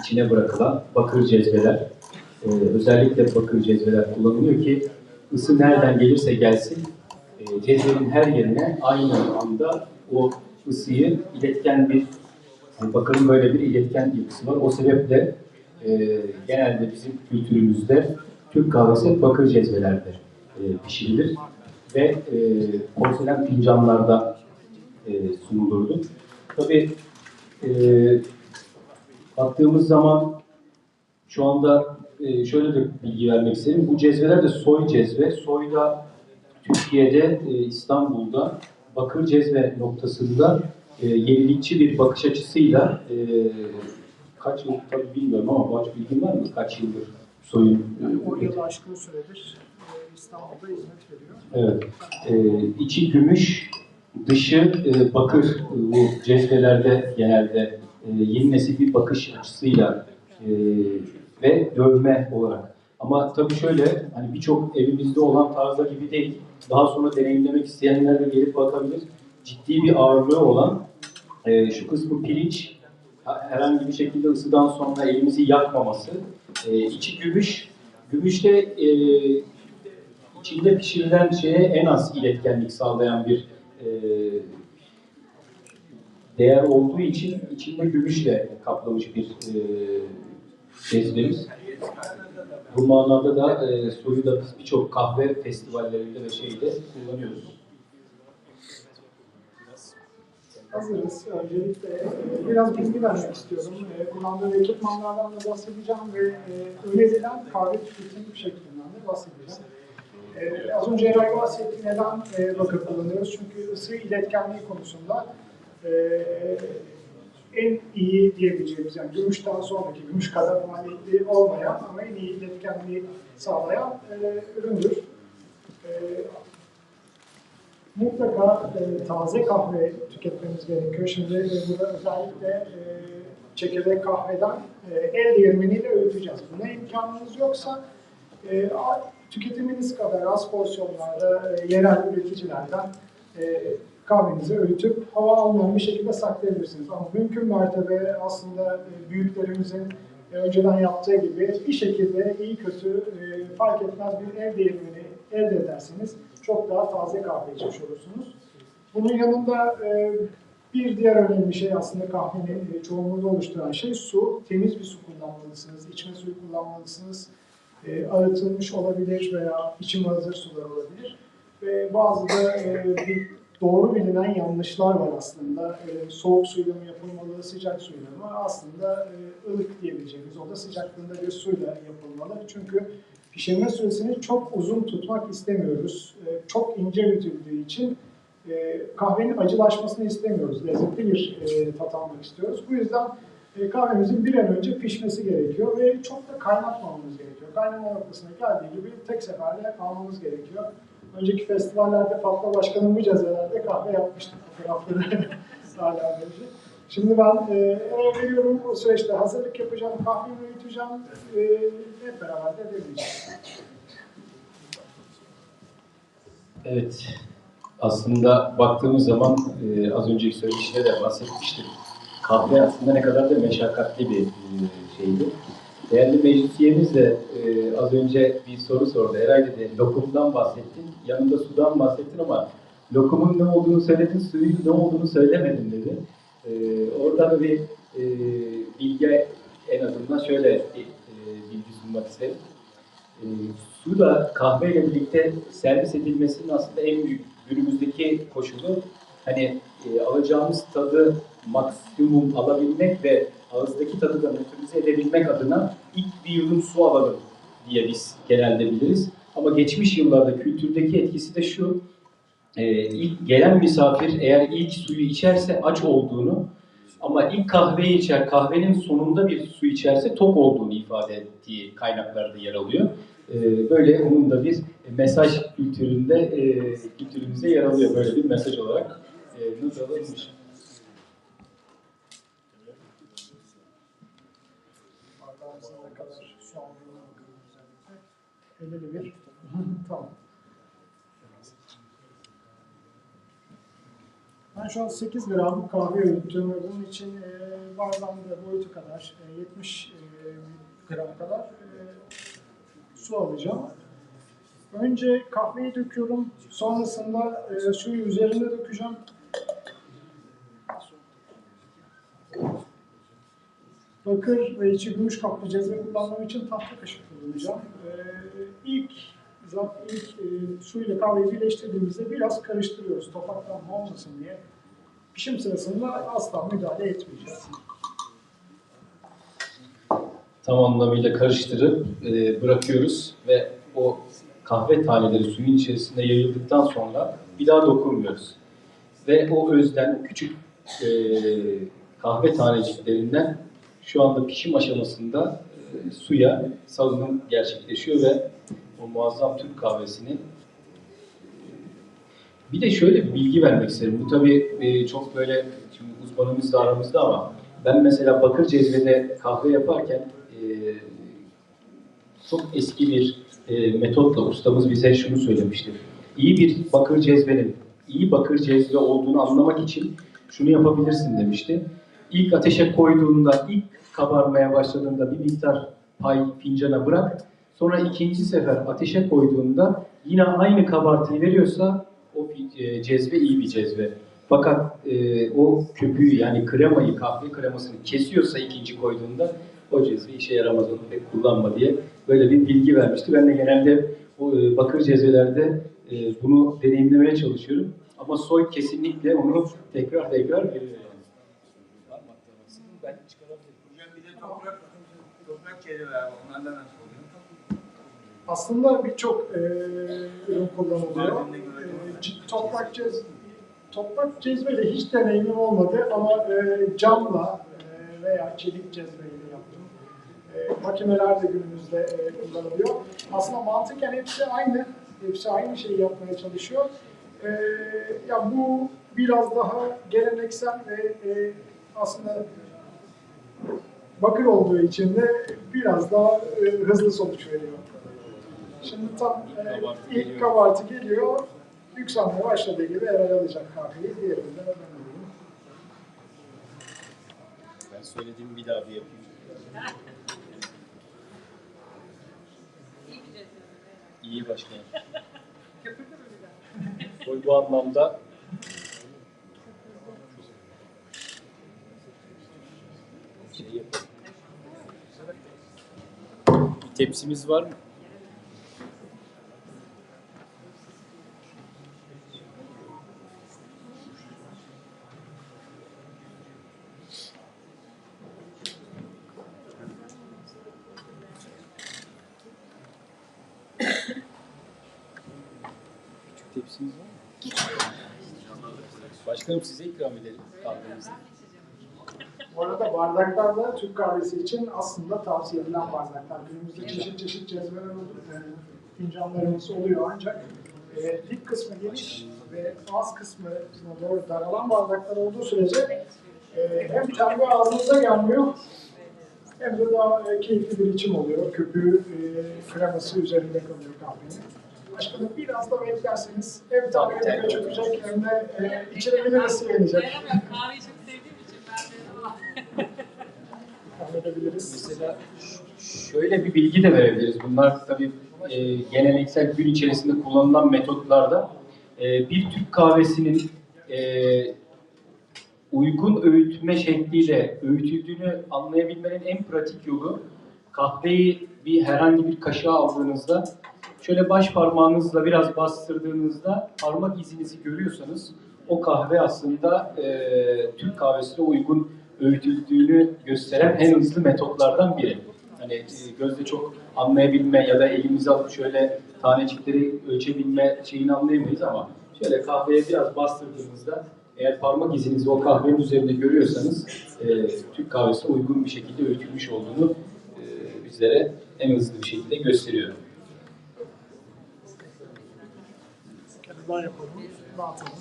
içine bırakılan bakır cezveler, e, özellikle bakır cezveler kullanılıyor ki ısı nereden gelirse gelsin e, cezvenin her yerine aynı anda o ısıyı iletken bir yani bakırın böyle bir iletken yapısı var. O sebeple e, genelde bizim kültürümüzde Türk kahvesi bakır cezvelerde e, pişirilir ve e, porselen fincanlarda e, sunulurdu. Tabii e, baktığımız zaman şu anda e, şöyle de bilgi vermek isterim. Bu cezveler de soy cezve. Soy da Türkiye'de, e, İstanbul'da bakır cezve noktasında e, yenilikçi bir bakış açısıyla e, kaç yıl tabii bilmiyorum ama bu bilgin var mı? Kaç yıldır soyun? Yani 10 yılı aşkın süredir İstanbul'da hizmet veriyor. Evet. E, içi gümüş, dışı e, bakır. Bu cezvelerde genelde e, yeni nesil bir bakış açısıyla e, ve dövme olarak. Ama tabii şöyle, hani birçok evimizde olan tarzda gibi değil. Daha sonra deneyimlemek isteyenler de gelip bakabilir. Ciddi bir ağırlığı olan e, şu kısmı pirinç, ha- herhangi bir şekilde ısıdan sonra elimizi yakmaması. İçi gümüş. Gümüşte e, içinde pişirilen şeye en az iletkenlik sağlayan bir değer olduğu için içinde gümüşle kaplamış bir e, cezvemiz. Bu manada da e, suyu da biz birçok kahve festivallerinde ve şeyde kullanıyoruz. Hazırız. Öncelikle biraz bilgi vermek istiyorum. E, Kullandığım ekipmanlardan da bahsedeceğim ve e, önerilen kahve tüketim şeklinden de bahsedeceğim. E, Az önce Eray bahsetti neden e, bakır kullanıyoruz? Çünkü ısı iletkenliği konusunda e, en iyi diyebileceğimiz yani gümüşten sonraki gümüş kadar maliyetli olmayan ama en iyi iletkenliği sağlayan e, üründür. E, mutlaka e, taze kahve tüketmemiz gerekiyor. Şimdi e, burada özellikle e, çekirdek kahveden e, el değirmeniyle öğüteceğiz. Buna imkanınız yoksa e, tüketiminiz kadar az porsiyonlarda e, yerel üreticilerden e, kahvenizi öğütüp hava almayan bir şekilde saklayabilirsiniz. Ama mümkün mertebe aslında e, büyüklerimizin e, önceden yaptığı gibi bir şekilde iyi kötü e, fark etmez bir ev değirmeni elde ederseniz çok daha taze kahve içmiş olursunuz. Bunun yanında bir diğer önemli şey aslında kahvenin çoğunluğunu oluşturan şey su. Temiz bir su kullanmalısınız, içme suyu kullanmalısınız. Arıtılmış olabilir veya içime hazır sular olabilir. Ve bazı da doğru bilinen yanlışlar var aslında. E, soğuk suyla mı yapılmalı, sıcak suyla mı? Aslında e, ılık diyebileceğimiz oda sıcaklığında bir suyla yapılmalı. Çünkü pişirme süresini çok uzun tutmak istemiyoruz. E, çok ince bütüldüğü için e, kahvenin acılaşmasını istemiyoruz. Lezzetli bir e, tat almak istiyoruz. Bu yüzden e, kahvemizin bir an önce pişmesi gerekiyor ve çok da kaynatmamamız gerekiyor. Kaynama noktasına geldiği gibi tek seferde almamız gerekiyor. Önceki festivallerde Fatma Başkan'ın bu cezalarda kahve yapmıştık fotoğrafları hala mevcut. Şimdi ben e, eve veriyorum, o süreçte hazırlık yapacağım, kahvemi öğüteceğim, e, hep beraber de. Evet. Aslında baktığımız zaman e, az önceki söyleşide de bahsetmiştim. Kahve aslında ne kadar da meşakkatli bir e, şeydi. Değerli meclis üyemiz de e, az önce bir soru sordu. Herhalde dedi, lokumdan bahsettin, yanında sudan bahsettin ama lokumun ne olduğunu söyledin, suyun ne olduğunu söylemedin dedi. E, oradan bir e, bilgi en azından şöyle e, bilgi sunmak isterim. E, su da kahveyle birlikte servis edilmesinin aslında en büyük günümüzdeki koşulu hani e, alacağımız tadı maksimum alabilmek ve ağızdaki tadı da nötralize edebilmek adına ilk bir yudum su alalım diye biz genelde biliriz. Ama geçmiş yıllarda kültürdeki etkisi de şu, e, ilk gelen misafir eğer ilk suyu içerse aç olduğunu ama ilk kahveyi içer, kahvenin sonunda bir su içerse tok olduğunu ifade ettiği kaynaklarda yer alıyor. Ee, Böyle onun da bir mesaj kültüründe, e, kültürümüzde yer alıyor böyle bir mesaj olarak. E, not alınmış. Bardağımızın ne özellikle. 51. tamam. Ben şu an 8 gramlık kahve öğüttüm ve bunun için e, bardağın da boyutu kadar, e, 70 e, gram kadar e, su alacağım. Önce kahveyi döküyorum, sonrasında e, suyu üzerine dökeceğim. Bakır ve içi gümüş kaplı cezve kullandığım için tahta kaşık kullanacağım. Ee, ilk ilk e, suyla kahveyi birleştirdiğimizde biraz karıştırıyoruz topaklanma olmasın diye. Pişim sırasında asla müdahale etmeyeceğiz. tam anlamıyla karıştırıp e, bırakıyoruz ve o kahve taneleri suyun içerisinde yayıldıktan sonra bir daha dokunmuyoruz. Ve o özden, küçük e, kahve taneciklerinden şu anda pişim aşamasında e, suya salınım gerçekleşiyor ve o muazzam Türk kahvesini bir de şöyle bir bilgi vermek isterim. Bu tabii e, çok böyle şimdi uzmanımız da aramızda ama ben mesela bakır cezvede kahve yaparken e, çok eski bir e, metotla ustamız bize şunu söylemişti. İyi bir bakır cezvenin iyi bakır cezve olduğunu anlamak için şunu yapabilirsin demişti. İlk ateşe koyduğunda, ilk kabarmaya başladığında bir miktar pay fincana bırak. Sonra ikinci sefer ateşe koyduğunda yine aynı kabartıyı veriyorsa o e, cezve iyi bir cezve. Fakat e, o köpüğü yani kremayı, kahve kremasını kesiyorsa ikinci koyduğunda o cezve işe yaramaz onu pek kullanma diye böyle bir bilgi vermişti. Ben de genelde o e, bakır cezvelerde e, bunu deneyimlemeye çalışıyorum. Ama soy kesinlikle onu tekrar tekrar veriyor aklaması? Ben çıkarabilirim. Hocam bir de toprak, toprak şeyleri var. Onlardan nasıl oluyor? Aslında birçok e, ürün kullanılıyor. E, toprak cez toprak cezveyle hiç deneyimim olmadı ama e, camla e, veya çelik cezveyle yaptım. E, makineler de günümüzde e, kullanılıyor. Aslında mantıken hepsi aynı. Hepsi aynı şeyi yapmaya çalışıyor. E, ya bu biraz daha geleneksel ve e, aslında bakır olduğu için de biraz daha e, hızlı sonuç veriyor. Şimdi tam e, kabartı ilk geliyor. kabartı geliyor. Yükselmeye başladığı gibi Eray alacak kahveyi. Diğerinde de ben alayım. Ben söylediğimi bir daha bir yapayım. İyi başkanım. Soy bu anlamda şey yapalım. Bir tepsimiz var mı? Tepsimiz var mı? Başkanım size ikram edelim kahvenizi. Bu arada bardaklar da Türk kahvesi için aslında tavsiye edilen bardaklar. Günümüzde çeşit çeşit cezveler oluyor, e, fincanlarımız oluyor ancak e, dik kısmı geniş ve az kısmı doğru daralan bardaklar olduğu sürece e, hem kendi ağzınıza gelmiyor hem de daha e, keyifli bir içim oluyor. Köpüğü, e, kreması üzerinde kalıyor kahvenin. Başkanım biraz da beklerseniz hem tabii hem çökecek hem de e, içilebilir ısı gelecek. Dayanamıyorum. Kahveyi çok sevdiğim için Halledebiliriz. Mesela şöyle bir bilgi de verebiliriz. Bunlar tabii e, geleneksel gün içerisinde kullanılan metotlarda e, bir Türk kahvesinin e, uygun öğütme şekliyle öğütüldüğünü anlayabilmenin en pratik yolu kahveyi bir herhangi bir kaşığa aldığınızda şöyle baş parmağınızla biraz bastırdığınızda parmak izinizi görüyorsanız o kahve aslında e, Türk kahvesine uygun öğütüldüğünü gösteren en hızlı metotlardan biri. Hani e, gözle çok anlayabilme ya da elimize alıp şöyle tanecikleri ölçebilme şeyini anlayamayız ama şöyle kahveye biraz bastırdığınızda eğer parmak izinizi o kahvenin üzerinde görüyorsanız e, Türk kahvesine uygun bir şekilde öğütülmüş olduğunu e, bizlere en hızlı bir şekilde gösteriyor. Kenardan yapalım, dağıtalım.